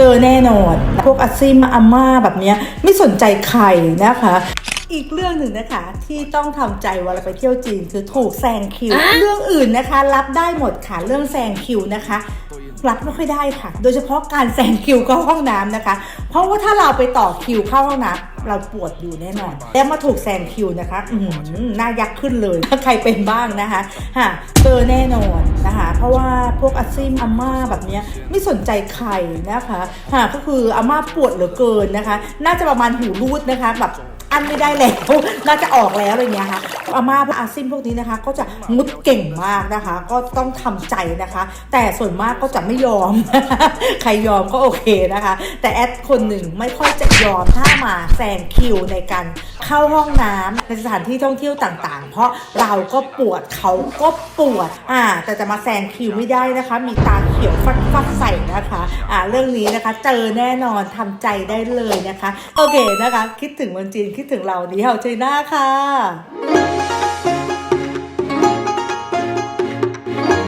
เจอแน่นอน พวกอาซิมอาม่าแบบเนี้ยไม่สนใจใครนะคะอีกเรื่องหนึ่งนะคะที่ต้องทำใจเวลาไปเที่ยวจีนคือถูกแซงคิว เรื่องอื่นนะคะ รับได้หมดค่ะเรื่องแซงคิวนะคะ รับไม่ค่อยได้ค่ะ โดยเฉพาะการแซงคิวเข้าห้องน้ำนะคะ เพราะว่าถ้าเราไปต่อคิวเข้าห้องน้ำเราปวดอยู่แน่นอน แล้วมาถูกแซงคิวนะคะ อือหือหน้ายักษ์ขึ้นเลย ถ้าใครเป็นบ้างนะคะฮะเจอแน่นอนนะคะ เพราะว่าพวกอาซิมอาม่าแบบเนี้ยไม่สนใจใครนะคะฮะก็คืออาม่าปวดเหลือเกินนะคะ น่าจะประมาณหูรูดนะคะแบบ อันไม่ได้แล้วน่าจะออกแล้วอะไรเงี้ยค่ะอาม่าพวกอาซิมพวกนี้นะคะ ก็จะมุดเก่งมากนะคะ ก็ต้องทำใจนะคะ แต่ส่วนมากก็จะไม่ยอม ใครยอมก็โอเคนะคะ แต่แอดคนหนึ่งไม่ค่อยจะยอมถ้ามาแซงคิวในการเข้าห้องน้ำในสถานที่ท่องเที่ยวต่างๆ เพราะเราก็ปวดเขาก็ปวดอ่าแต่จะมาแซงคิวไม่ได้นะคะ มีตาเขียวฟัดฟัดๆใส่น อ่าเรื่องนี้นะคะ เจอแน่นอนทำใจได้เลยนะคะ โอเคนะคะ คิดถึงเมืองจีนคิดถึงเราดีเฮาใจหน้าค่ะ